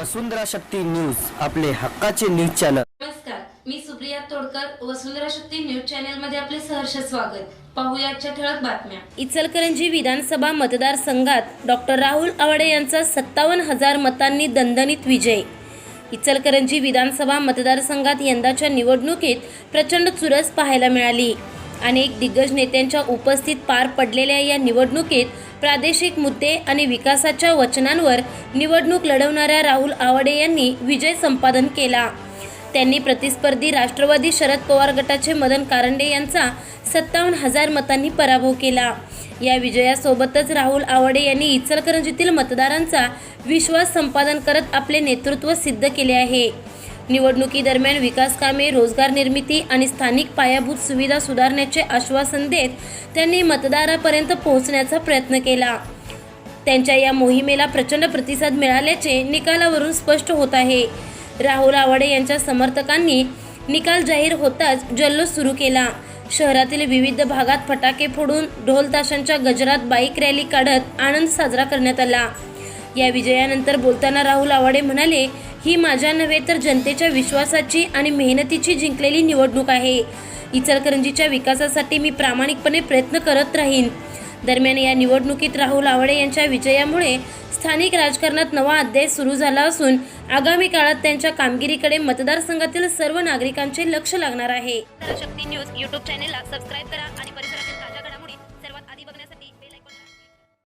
वसुंधरा Shakti news आपले हक्काचे news channel. नमस्कार मी सुप्रिया तोडकर वसुंधरा शक्ती न्यूज चॅनलमध्ये आपले सहर्ष स्वागत. पाहूया आजच्या ठळक बातम्या. इचलकरंजी विधानसभा मतदारसंघात डॉक्टर राहुल आवाडे यांचा सत्तावन्न हजार मतांनी दणदणीत विजय. इचलकरंजी विधानसभा मतदारसंघात यंदाच्या निवडणुकीत प्रचंड चुरस पाहायला मिळाली. अनेक दिग्गज नेत्यांच्या उपस्थित पार पडलेल्या या निवडणुकीत प्रादेशिक मुद्दे आणि विकासाच्या वचनांवर निवडणूक लढवणाऱ्या राहुल आवाडे यांनी विजय संपादन केला. त्यांनी प्रतिस्पर्धी राष्ट्रवादी शरद पवार गटाचे मदन कारंडे यांचा सत्तावन्न हजार मतांनी पराभव केला. या विजयासोबतच राहुल आवाडे यांनी इचलकरंजीतील मतदारांचा विश्वास संपादन करत आपले नेतृत्व सिद्ध केले आहे. निवडणुकीदरम्यान विकास कामे रोजगार निर्मिती आणि स्थानिक पायाभूत सुविधा सुधारण्याचे आश्वासन देत त्यांनी मतदारापर्यंत पोहोचण्याचा प्रयत्न केला. त्यांच्या या मोहिमेला प्रचंड प्रतिसाद मिळाल्याचे निकालावरून स्पष्ट होत आहे. राहुल आवाडे यांच्या समर्थकांनी निकाल जाहीर होताच जल्लोष सुरू केला. शहरातील विविध भागात फटाके फोडून ढोल ताशांच्या गजरात बाईक रॅली काढत आनंद साजरा करण्यात आला. या विजयानंतर बोलताना राहुल आवाडे म्हणाले ही माझ्या नव्हे तर जनतेच्या विश्वासाची आणि मेहनतीची जिंकलेली निवडणूक आहे. इचलकरंजीच्या विकासासाठी मी प्रामाणिकपणे प्रयत्न करत राहीन. दरम्यान या निवडणुकीत राहुल आवाडे यांच्या विजयामुळे स्थानिक राजकारणात नवा अध्याय सुरू झाला असून आगामी काळात त्यांच्या कामगिरीकडे मतदारसंघातील सर्व नागरिकांचे लक्ष लागणार आहे. शक्ती न्यूज यूट्यूब चॅनेलला सबस्क्राईब करा आणि